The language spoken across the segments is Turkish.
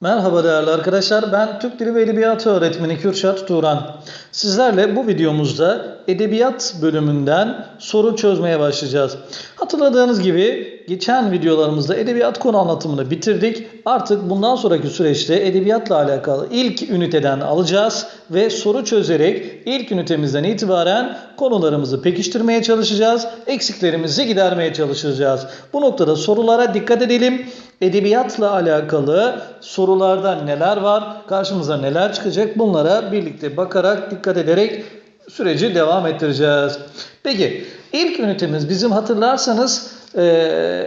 Merhaba değerli arkadaşlar. Ben Türk Dili ve Edebiyatı öğretmeni Kürşat Turan. Sizlerle bu videomuzda edebiyat bölümünden soru çözmeye başlayacağız. Hatırladığınız gibi geçen videolarımızda edebiyat konu anlatımını bitirdik. Artık bundan sonraki süreçte edebiyatla alakalı ilk üniteden alacağız ve soru çözerek ilk ünitemizden itibaren konularımızı pekiştirmeye çalışacağız. Eksiklerimizi gidermeye çalışacağız. Bu noktada sorulara dikkat edelim. Edebiyatla alakalı sorularda neler var, karşımıza neler çıkacak bunlara birlikte bakarak, dikkat ederek süreci devam ettireceğiz. Peki ilk ünitemiz bizim hatırlarsanız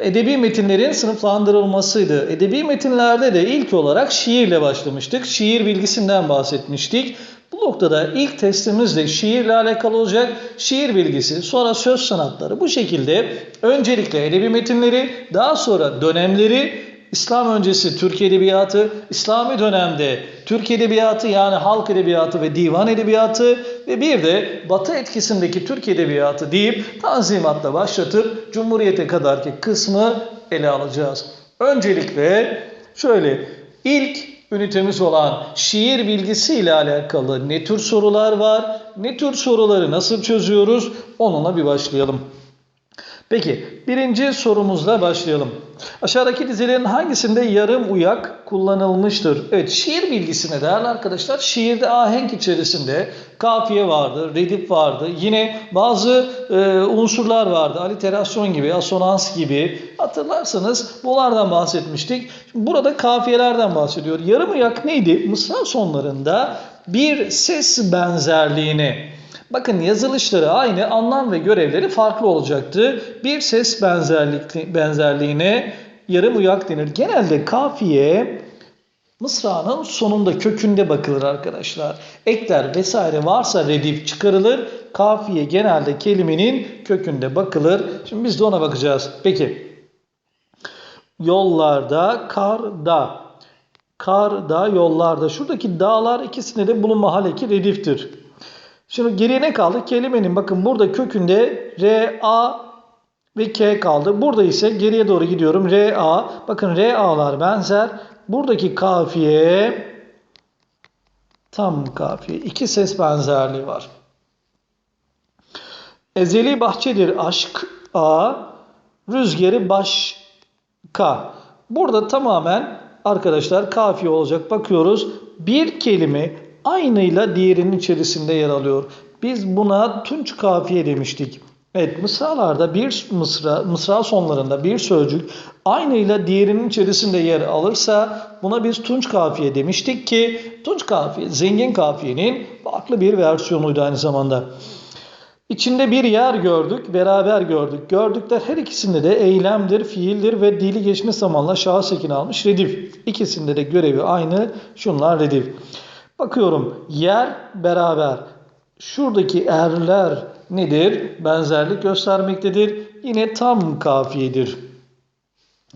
edebi metinlerin sınıflandırılmasıydı. Edebi metinlerde de ilk olarak şiirle başlamıştık. Şiir bilgisinden bahsetmiştik. Bu noktada ilk testimiz de şiirle alakalı olacak. Şiir bilgisi, sonra söz sanatları. Bu şekilde öncelikle edebi metinleri, daha sonra dönemleri, İslam öncesi Türk Edebiyatı, İslami dönemde Türk Edebiyatı yani halk edebiyatı ve divan edebiyatı ve bir de Batı etkisindeki Türk Edebiyatı deyip tanzimatla başlatıp Cumhuriyete kadarki kısmı ele alacağız. Öncelikle şöyle ilk ünitemiz olan şiir bilgisi ile alakalı ne tür sorular var, ne tür soruları nasıl çözüyoruz onunla bir başlayalım. Peki birinci sorumuzla başlayalım. Aşağıdaki dizilerin hangisinde yarım uyak kullanılmıştır? Evet şiir bilgisine değerli arkadaşlar şiirde ahenk içerisinde kafiye vardı, redif vardı. Yine bazı e, unsurlar vardı. Aliterasyon gibi, asonans gibi. Hatırlarsanız bunlardan bahsetmiştik. Şimdi burada kafiyelerden bahsediyor. Yarım uyak neydi? Mısra sonlarında bir ses benzerliğini Bakın yazılışları aynı, anlam ve görevleri farklı olacaktı. Bir ses benzerlik, benzerliğine yarım uyak denir. Genelde kafiye mısranın sonunda kökünde bakılır arkadaşlar. Ekler vesaire varsa redif çıkarılır. Kafiye genelde kelimenin kökünde bakılır. Şimdi biz de ona bakacağız. Peki. Yollarda, karda. Karda, yollarda. Şuradaki dağlar ikisinde de bulunma haleki rediftir. Şimdi geriye ne kaldı? Kelimenin bakın burada kökünde R, A ve K kaldı. Burada ise geriye doğru gidiyorum. R, A. Bakın R, A'lar benzer. Buradaki kafiye tam kafiye. İki ses benzerliği var. Ezeli bahçedir aşk A. Rüzgarı başka. Burada tamamen arkadaşlar kafiye olacak. Bakıyoruz. Bir kelime aynıyla diğerinin içerisinde yer alıyor. Biz buna tunç kafiye demiştik. Evet mısralarda bir mısra, mısra sonlarında bir sözcük aynıyla diğerinin içerisinde yer alırsa buna biz tunç kafiye demiştik ki tunç kafiye zengin kafiyenin farklı bir versiyonuydu aynı zamanda. İçinde bir yer gördük, beraber gördük. Gördükler her ikisinde de eylemdir, fiildir ve dili geçmiş zamanla şahıs ekini almış redif. İkisinde de görevi aynı. Şunlar redif. Bakıyorum yer beraber. Şuradaki erler nedir? Benzerlik göstermektedir. Yine tam kafiyedir.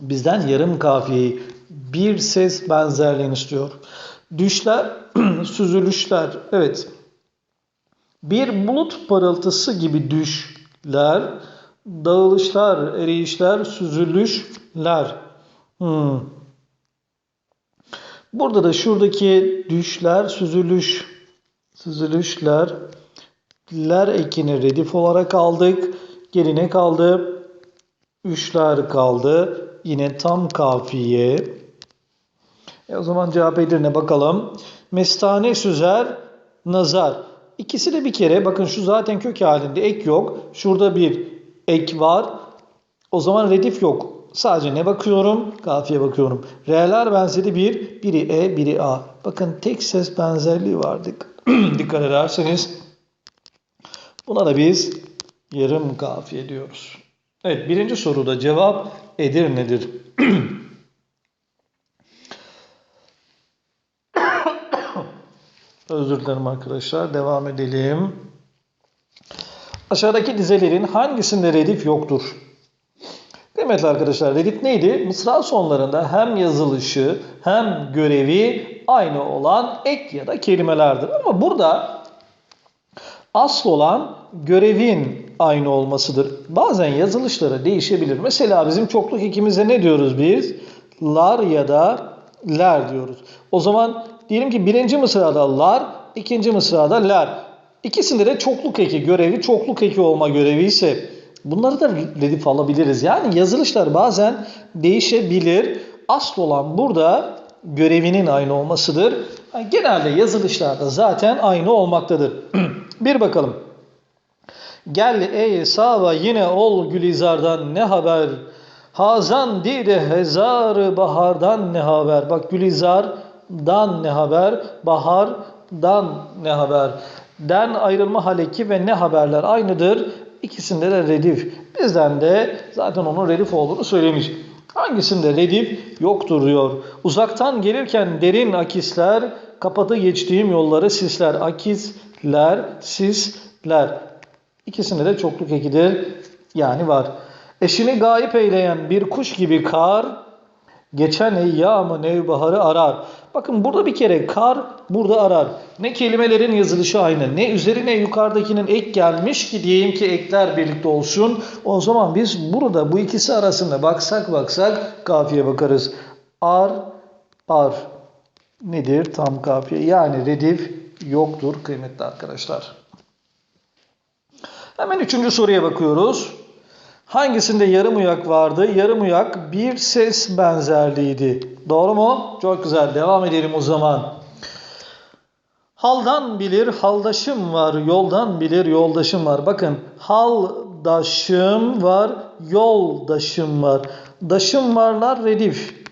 Bizden yarım kafiyeyi bir ses benzerliğini istiyor. Düşler, süzülüşler. Evet. Bir bulut parıltısı gibi düşler, dağılışlar, eriyişler, süzülüşler. Hmm. Burada da şuradaki düşler, süzülüş, süzülüşler, ler ekini redif olarak aldık. Gerine kaldı. Üçler kaldı. Yine tam kafiye. E o zaman cevap Edirne bakalım. Mestane süzer, nazar. İkisi de bir kere bakın şu zaten kök halinde ek yok. Şurada bir ek var. O zaman redif yok. Sadece ne bakıyorum? Kafiye bakıyorum. R'ler benzeri bir, biri E, biri A. Bakın tek ses benzerliği vardı. Dikkat ederseniz buna da biz yarım kafiye diyoruz. Evet birinci soruda cevap Edirne'dir. Özür dilerim arkadaşlar. Devam edelim. Aşağıdaki dizelerin hangisinde redif yoktur? Kıymetli arkadaşlar redif neydi? Mısra sonlarında hem yazılışı hem görevi aynı olan ek ya da kelimelerdir. Ama burada asıl olan görevin aynı olmasıdır. Bazen yazılışları değişebilir. Mesela bizim çokluk ikimizde ne diyoruz biz? Lar ya da ler diyoruz. O zaman diyelim ki birinci mısrada lar, ikinci mısrada ler. İkisinde de çokluk eki görevi çokluk eki olma görevi ise bunları da redif alabiliriz. Yani yazılışlar bazen değişebilir. Asıl olan burada görevinin aynı olmasıdır. Yani genelde yazılışlarda zaten aynı olmaktadır. Bir bakalım. Gel ey Saba yine ol Gülizar'dan ne haber? Hazan dide hezar bahardan ne haber? Bak Gülizar'dan ne haber? Bahardan ne haber? Den ayrılma haleki ve ne haberler aynıdır. İkisinde de redif. Bizden de zaten onun redif olduğunu söylemiş. Hangisinde redif yoktur diyor. Uzaktan gelirken derin akisler kapadı geçtiğim yolları sisler. Akisler, sisler. İkisinde de çokluk ekidir. Yani var. Eşini gayip eyleyen bir kuş gibi kar geçen eyyamı nevbaharı arar. Bakın burada bir kere kar burada arar. Ne kelimelerin yazılışı aynı ne üzerine yukarıdakinin ek gelmiş ki diyeyim ki ekler birlikte olsun. O zaman biz burada bu ikisi arasında baksak baksak kafiye bakarız. Ar, ar nedir tam kafiye? Yani redif yoktur kıymetli arkadaşlar. Hemen üçüncü soruya bakıyoruz. Hangisinde yarım uyak vardı? Yarım uyak bir ses benzerliğiydi. Doğru mu? Çok güzel. Devam edelim o zaman. Haldan bilir haldaşım var, yoldan bilir yoldaşım var. Bakın haldaşım var, yoldaşım var. Daşım varlar redif.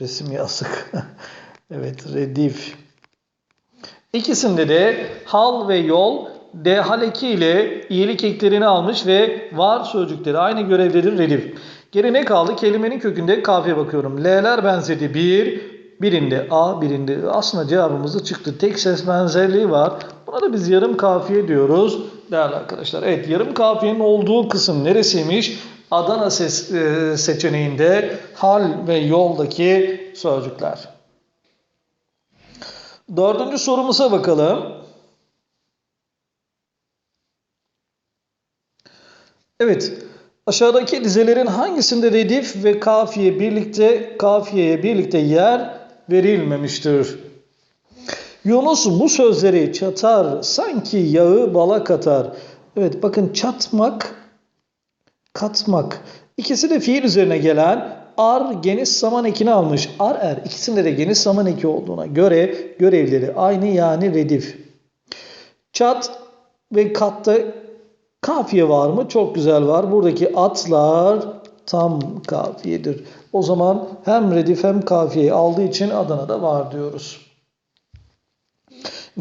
Resim yazık. evet redif. İkisinde de hal ve yol D haleki ile iyilik eklerini almış ve var sözcükleri aynı görevleri redif. Geri ne kaldı? Kelimenin kökünde kafiye bakıyorum. L'ler benzedi. Bir, birinde A, birinde. Aslında cevabımız da çıktı. Tek ses benzerliği var. Buna da biz yarım kafiye diyoruz değerli arkadaşlar. Evet yarım kafiyenin olduğu kısım neresiymiş? Adana ses, e, seçeneğinde hal ve yoldaki sözcükler. Dördüncü sorumuza bakalım. Evet. Aşağıdaki dizelerin hangisinde redif ve kafiye birlikte kafiyeye birlikte yer verilmemiştir? Yunus bu sözleri çatar, sanki yağı bala katar. Evet bakın çatmak, katmak. İkisi de fiil üzerine gelen ar geniş zaman ekini almış. Ar er ikisinde de geniş zaman eki olduğuna göre görevleri aynı yani redif. Çat ve katta Kafiye var mı? Çok güzel var. Buradaki atlar tam kafiyedir. O zaman hem redif hem kafiyeyi aldığı için Adana'da var diyoruz.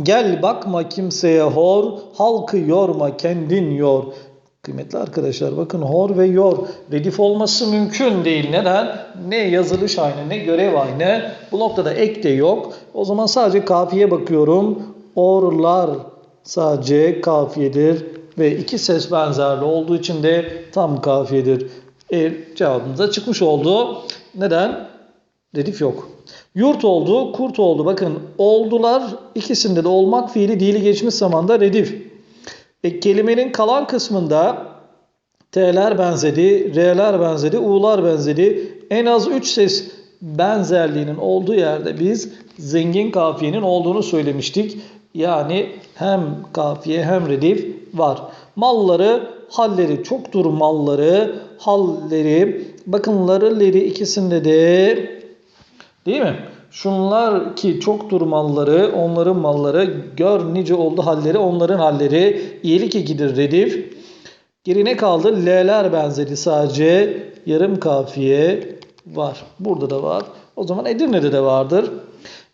Gel bakma kimseye hor, halkı yorma kendin yor. Kıymetli arkadaşlar bakın hor ve yor redif olması mümkün değil. Neden? Ne yazılış aynı ne görev aynı. Bu noktada ek de yok. O zaman sadece kafiye bakıyorum. Orlar sadece kafiyedir ve iki ses benzerli olduğu için de tam kafiyedir. E, cevabımız da çıkmış oldu. Neden? Redif yok. Yurt oldu, kurt oldu. Bakın oldular ikisinde de olmak fiili dili geçmiş zamanda redif. E, kelimenin kalan kısmında T'ler benzedi, R'ler benzedi, U'lar benzedi. En az 3 ses benzerliğinin olduğu yerde biz zengin kafiyenin olduğunu söylemiştik. Yani hem kafiye hem redif var. Malları, halleri çoktur malları, halleri, bakınları, leri ikisinde de değil mi? Şunlar ki çoktur malları, onların malları, gör nice oldu halleri, onların halleri, iyilik ekidir redif. Geri ne kaldı? L'ler benzeri sadece yarım kafiye var. Burada da var. O zaman Edirne'de de vardır.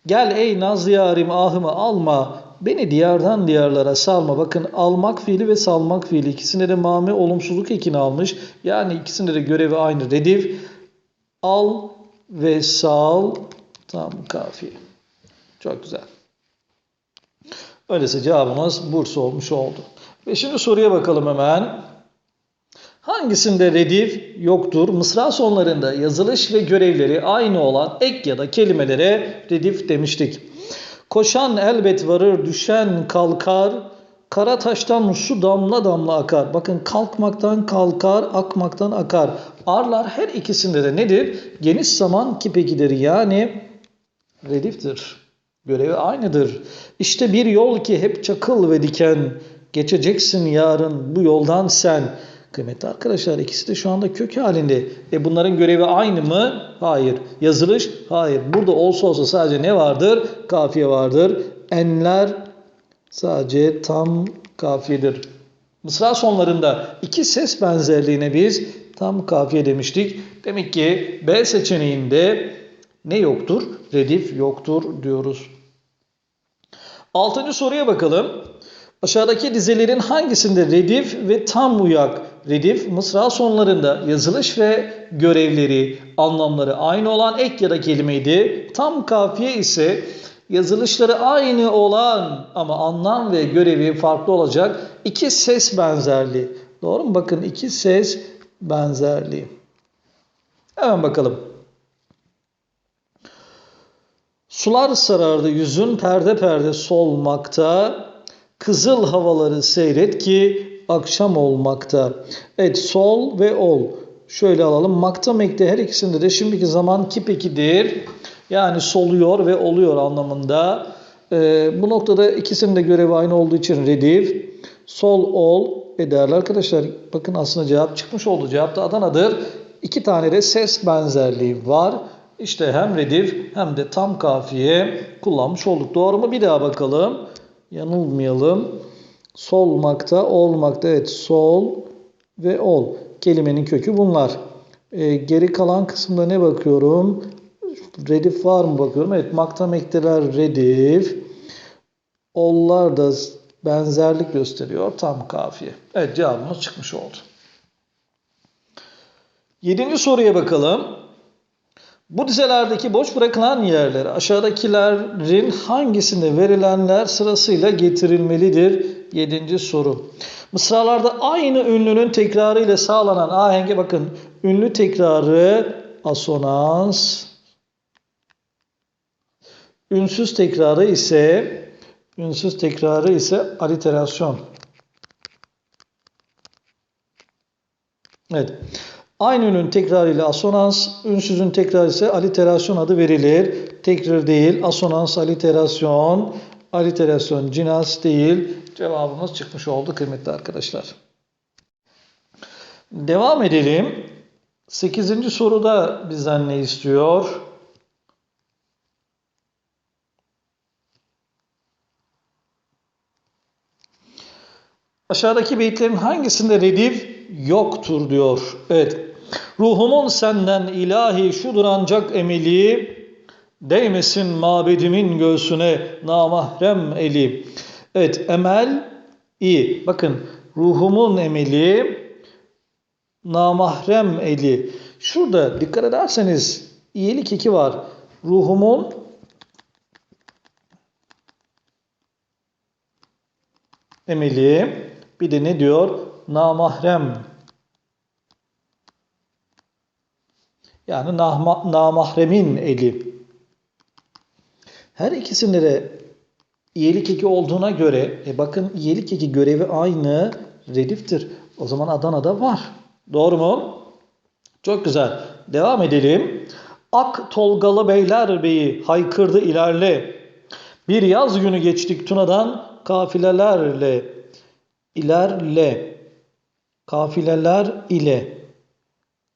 Gel ey naz yarim ahımı alma. Beni diyardan diyarlara salma. Bakın almak fiili ve salmak fiili ikisinde de mame olumsuzluk ekini almış. Yani ikisinde de görevi aynı. Redif al ve sal tam kafiye. Çok güzel. Öyleyse cevabımız Bursa olmuş oldu. Beşinci soruya bakalım hemen. Hangisinde redif yoktur? Mısra sonlarında yazılış ve görevleri aynı olan ek ya da kelimelere redif demiştik. Koşan elbet varır, düşen kalkar, Kara taştan su damla damla akar. Bakın kalkmaktan kalkar, akmaktan akar. Arlar her ikisinde de nedir? Geniş zaman kipekidir. Yani rediftir. Görevi aynıdır. İşte bir yol ki hep çakıl ve diken. Geçeceksin yarın bu yoldan sen. Kıymetli arkadaşlar ikisi de şu anda kök halinde. E bunların görevi aynı mı? Hayır. Yazılış? Hayır. Burada olsa olsa sadece ne vardır? Kafiye vardır. Enler sadece tam kafiyedir. Mısra sonlarında iki ses benzerliğine biz tam kafiye demiştik. Demek ki B seçeneğinde ne yoktur? Redif yoktur diyoruz. Altıncı soruya bakalım. Aşağıdaki dizelerin hangisinde redif ve tam uyak? Redif, mısra sonlarında yazılış ve görevleri, anlamları aynı olan ek ya da kelimeydi. Tam kafiye ise yazılışları aynı olan ama anlam ve görevi farklı olacak iki ses benzerliği. Doğru mu? Bakın iki ses benzerliği. Hemen bakalım. Sular sarardı yüzün perde perde solmakta. Kızıl havaları seyret ki akşam olmakta. Evet sol ve ol. Şöyle alalım. Makta mekte her ikisinde de şimdiki zaman kip ekidir. Yani soluyor ve oluyor anlamında. Ee, bu noktada ikisinin de görevi aynı olduğu için redif. Sol ol ederler arkadaşlar. Bakın aslında cevap çıkmış oldu. Cevap da Adana'dır. İki tane de ses benzerliği var. İşte hem redif hem de tam kafiye kullanmış olduk. Doğru mu? Bir daha bakalım. Yanılmayalım. Solmakta, olmakta. Evet sol ve ol. Kelimenin kökü bunlar. Ee, geri kalan kısımda ne bakıyorum? Redif var mı bakıyorum. Evet makta mekteler redif. Ollar da benzerlik gösteriyor. Tam kafiye. Evet cevabımız çıkmış oldu. Yedinci soruya bakalım. Bu dizelerdeki boş bırakılan yerler aşağıdakilerin hangisinde verilenler sırasıyla getirilmelidir? Yedinci soru. Mısralarda aynı ünlünün tekrarı ile sağlanan ahenge bakın. Ünlü tekrarı asonans. Ünsüz tekrarı ise ünsüz tekrarı ise aliterasyon. Evet. Aynı ünün tekrarıyla asonans, ünsüzün tekrarı ise aliterasyon adı verilir. Tekrar değil, asonans, aliterasyon, aliterasyon, cinas değil. Cevabımız çıkmış oldu kıymetli arkadaşlar. Devam edelim. Sekizinci soruda bizden ne istiyor? Aşağıdaki beyitlerin hangisinde redif yoktur diyor. Evet. Ruhumun senden ilahi şudur ancak emeli, değmesin mabedimin göğsüne namahrem eli. Evet emel iyi. Bakın ruhumun emeli, namahrem eli. Şurada dikkat ederseniz iyilik iki var. Ruhumun emeli bir de ne diyor? Namahrem Yani nama, namahremin eli. Her ikisinde de iyilik eki olduğuna göre e bakın iyilik eki görevi aynı rediftir. O zaman Adana'da var. Doğru mu? Çok güzel. Devam edelim. Ak Tolgalı Beyler Beyi haykırdı ilerle. Bir yaz günü geçtik Tuna'dan kafilelerle. İlerle. Kafileler ile.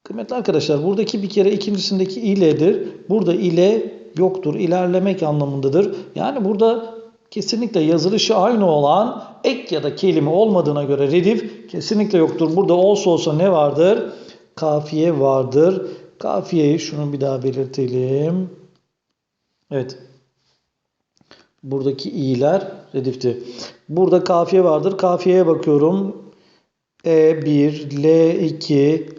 Kıymetli arkadaşlar buradaki bir kere ikincisindeki iledir. Burada ile yoktur. İlerlemek anlamındadır. Yani burada kesinlikle yazılışı aynı olan ek ya da kelime olmadığına göre redif kesinlikle yoktur. Burada olsa olsa ne vardır? Kafiye vardır. Kafiyeyi şunu bir daha belirtelim. Evet. Buradaki i'ler redifti. Burada kafiye vardır. Kafiyeye bakıyorum. E1, L2,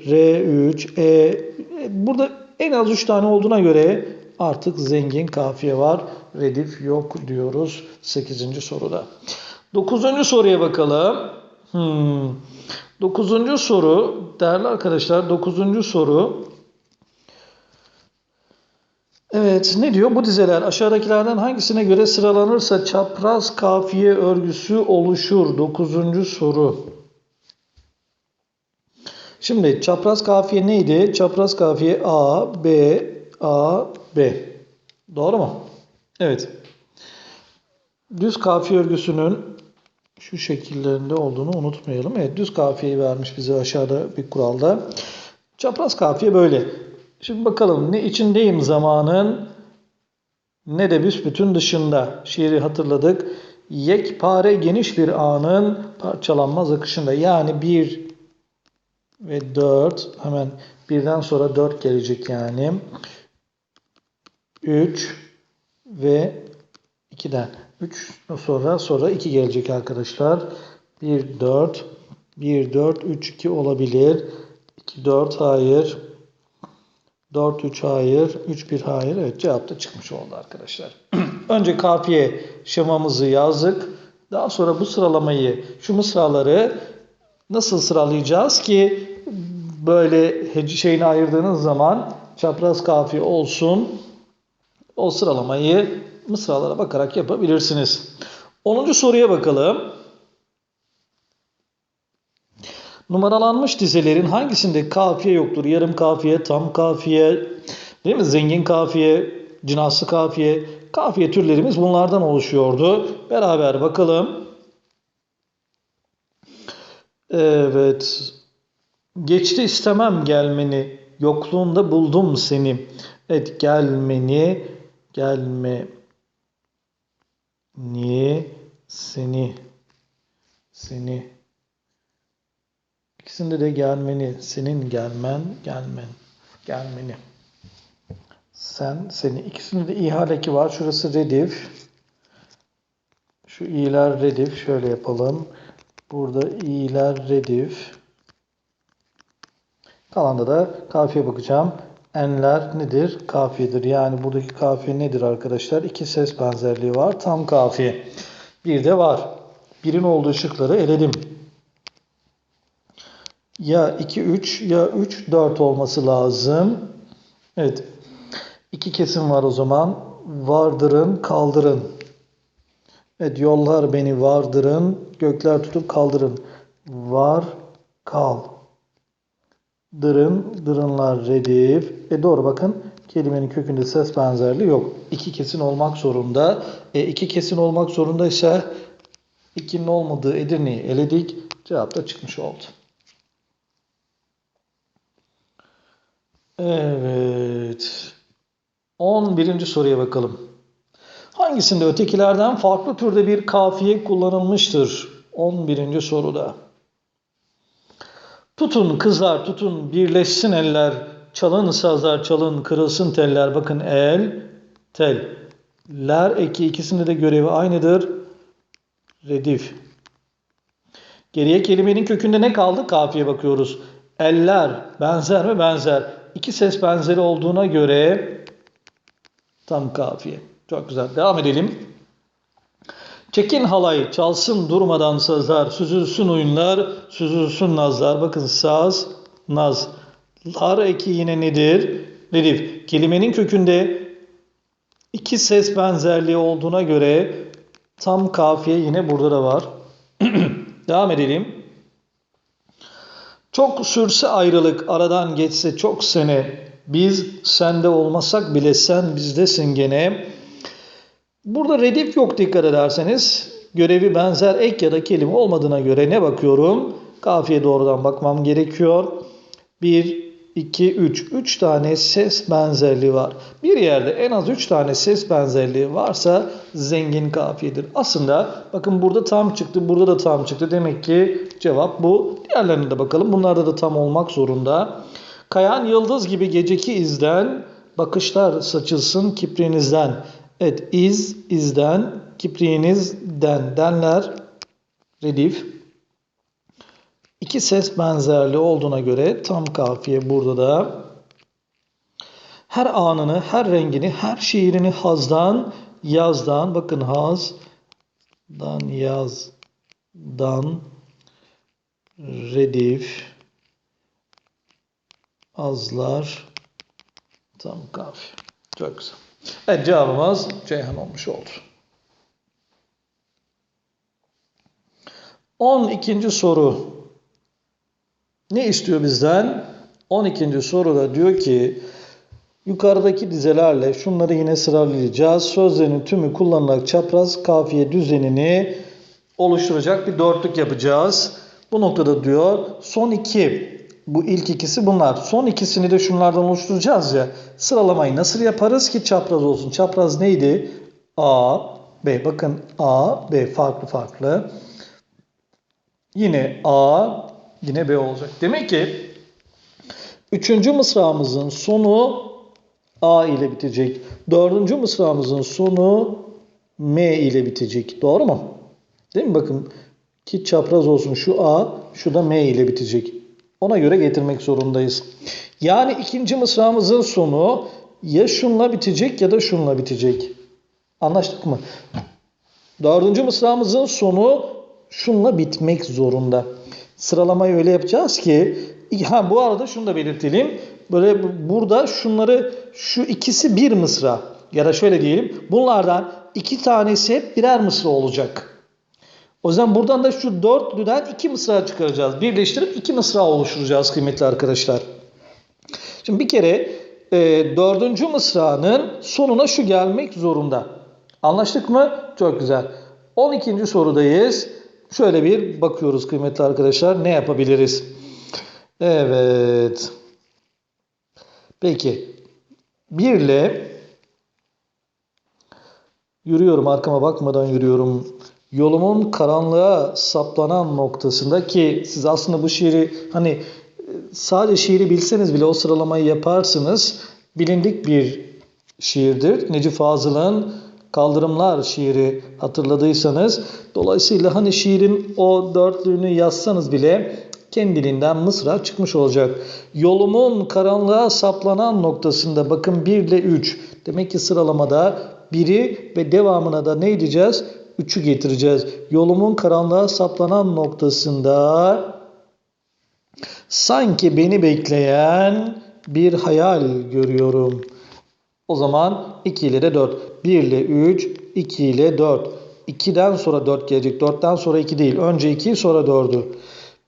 R3, E burada en az 3 tane olduğuna göre artık zengin kafiye var. Redif yok diyoruz 8. soruda. 9. soruya bakalım. Hmm. 9. soru değerli arkadaşlar 9. soru Evet, ne diyor? Bu dizeler aşağıdakilerden hangisine göre sıralanırsa çapraz kafiye örgüsü oluşur. Dokuzuncu soru. Şimdi çapraz kafiye neydi? Çapraz kafiye A, B, A, B. Doğru mu? Evet. Düz kafiye örgüsünün şu şekillerinde olduğunu unutmayalım. Evet, düz kafiyeyi vermiş bize aşağıda bir kuralda. Çapraz kafiye böyle. Şimdi bakalım ne içindeyim zamanın ne de büsbütün dışında. Şiiri hatırladık. Yekpare geniş bir anın parçalanmaz akışında. Yani 1 ve 4 hemen birden sonra 4 gelecek yani. 3 ve 2'den. 3 sonra sonra 2 gelecek arkadaşlar. 1 4 1 4 3 2 olabilir. 2 4 hayır. 4 3 hayır. 3 1 hayır. Evet cevap da çıkmış oldu arkadaşlar. Önce kafiye şemamızı yazdık. Daha sonra bu sıralamayı, şu mısraları nasıl sıralayacağız ki böyle şeyini ayırdığınız zaman çapraz kafiye olsun. O sıralamayı mısralara bakarak yapabilirsiniz. 10. soruya bakalım. Numaralanmış dizelerin hangisinde kafiye yoktur? Yarım kafiye, tam kafiye, değil mi? Zengin kafiye, cinaslı kafiye. Kafiye türlerimiz bunlardan oluşuyordu. Beraber bakalım. Evet. Geçti istemem gelmeni, yokluğunda buldum seni. Evet gelmeni, gelmeni, seni, seni. İkisinde de gelmeni, senin gelmen, gelmen, gelmeni. Sen, seni. İkisinde de ihaleki var. Şurası redif. Şu i'ler redif. Şöyle yapalım. Burada i'ler redif. Kalanda da kafiye bakacağım. Enler nedir? Kafiyedir. Yani buradaki kafiye nedir arkadaşlar? İki ses benzerliği var. Tam kafiye. Bir de var. Birin olduğu şıkları eledim. Ya 2, 3 ya 3, 4 olması lazım. Evet. İki kesim var o zaman. Vardırın, kaldırın. Evet yollar beni vardırın, gökler tutup kaldırın. Var, kal. Dırın, dırınlar redif. E doğru bakın kelimenin kökünde ses benzerliği yok. İki kesin olmak zorunda. E iki kesin olmak zorundaysa ikinin olmadığı Edirne'yi eledik. Cevap da çıkmış oldu. Evet. 11. soruya bakalım. Hangisinde ötekilerden farklı türde bir kafiye kullanılmıştır? 11. soruda. Tutun kızlar tutun birleşsin eller, çalın sazlar çalın kırılsın teller. Bakın el, tel. Ler eki ikisinde de görevi aynıdır. Redif. Geriye kelimenin kökünde ne kaldı? Kafiye bakıyoruz. Eller benzer mi? Benzer. İki ses benzeri olduğuna göre tam kafiye. Çok güzel. Devam edelim. Çekin halay, çalsın durmadan sazlar, süzülsün oyunlar, süzülsün nazlar. Bakın saz, naz. Lar eki yine nedir? Redif. Kelimenin kökünde iki ses benzerliği olduğuna göre tam kafiye yine burada da var. Devam edelim. Çok sürse ayrılık, aradan geçse çok sene, biz sende olmasak bile sen bizdesin gene. Burada redif yok dikkat ederseniz. Görevi benzer ek ya da kelime olmadığına göre ne bakıyorum? Kafiye doğrudan bakmam gerekiyor. 1, 2, 3. 3 tane ses benzerliği var. Bir yerde en az 3 tane ses benzerliği varsa zengin kafiyedir. Aslında bakın burada tam çıktı, burada da tam çıktı. Demek ki cevap bu. Diğerlerine de bakalım. Bunlarda da tam olmak zorunda. Kayan yıldız gibi geceki izden bakışlar saçılsın kiprinizden. Evet iz, izden, kipriğinizden denler redif. İki ses benzerliği olduğuna göre tam kafiye burada da her anını, her rengini, her şiirini hazdan, yazdan, bakın hazdan, yazdan, redif, azlar, tam kafiye. Çok güzel. Evet cevabımız Ceyhan olmuş oldu. 12. soru. Ne istiyor bizden? 12. soruda diyor ki yukarıdaki dizelerle şunları yine sıralayacağız. Sözlerin tümü kullanılarak çapraz kafiye düzenini oluşturacak bir dörtlük yapacağız. Bu noktada diyor son iki bu ilk ikisi bunlar. Son ikisini de şunlardan oluşturacağız ya. Sıralamayı nasıl yaparız ki çapraz olsun? Çapraz neydi? A, B. Bakın A, B farklı farklı. Yine A, yine B olacak. Demek ki üçüncü mısramızın sonu A ile bitecek. Dördüncü mısramızın sonu M ile bitecek. Doğru mu? Değil mi? Bakın ki çapraz olsun şu A, şu da M ile bitecek. Ona göre getirmek zorundayız. Yani ikinci mısramızın sonu ya şunla bitecek ya da şunla bitecek. Anlaştık mı? Dördüncü mısramızın sonu şunla bitmek zorunda. Sıralamayı öyle yapacağız ki ha bu arada şunu da belirtelim. Böyle burada şunları şu ikisi bir mısra ya da şöyle diyelim. Bunlardan iki tanesi hep birer mısra olacak. O yüzden buradan da şu dörtlüden iki mısra çıkaracağız. Birleştirip iki mısra oluşturacağız kıymetli arkadaşlar. Şimdi bir kere e, dördüncü mısranın sonuna şu gelmek zorunda. Anlaştık mı? Çok güzel. 12. sorudayız. Şöyle bir bakıyoruz kıymetli arkadaşlar. Ne yapabiliriz? Evet. Peki. Bir ile yürüyorum. Arkama bakmadan yürüyorum. Yolumun karanlığa saplanan noktasında ki siz aslında bu şiiri hani sadece şiiri bilseniz bile o sıralamayı yaparsınız. Bilindik bir şiirdir. Necip Fazıl'ın Kaldırımlar şiiri hatırladıysanız. Dolayısıyla hani şiirin o dörtlüğünü yazsanız bile kendiliğinden mısra çıkmış olacak. Yolumun karanlığa saplanan noktasında bakın 1 ile 3. Demek ki sıralamada 1'i ve devamına da ne diyeceğiz? 3'ü getireceğiz. Yolumun karanlığa saplanan noktasında sanki beni bekleyen bir hayal görüyorum. O zaman 2 ile de 4. 1 ile 3, 2 ile 4. 2'den sonra 4 gelecek. 4'ten sonra 2 değil. Önce 2 sonra 4'ü.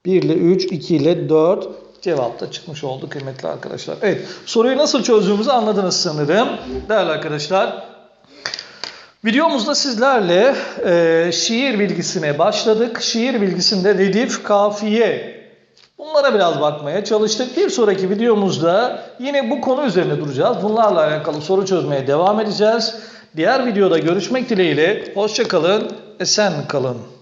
1 ile 3, 2 ile 4. Cevap da çıkmış oldu kıymetli arkadaşlar. Evet soruyu nasıl çözdüğümüzü anladınız sanırım. Değerli arkadaşlar. Videomuzda sizlerle e, şiir bilgisine başladık. Şiir bilgisinde redif, kafiye bunlara biraz bakmaya çalıştık. Bir sonraki videomuzda yine bu konu üzerine duracağız. Bunlarla alakalı soru çözmeye devam edeceğiz. Diğer videoda görüşmek dileğiyle. Hoşçakalın, esen kalın.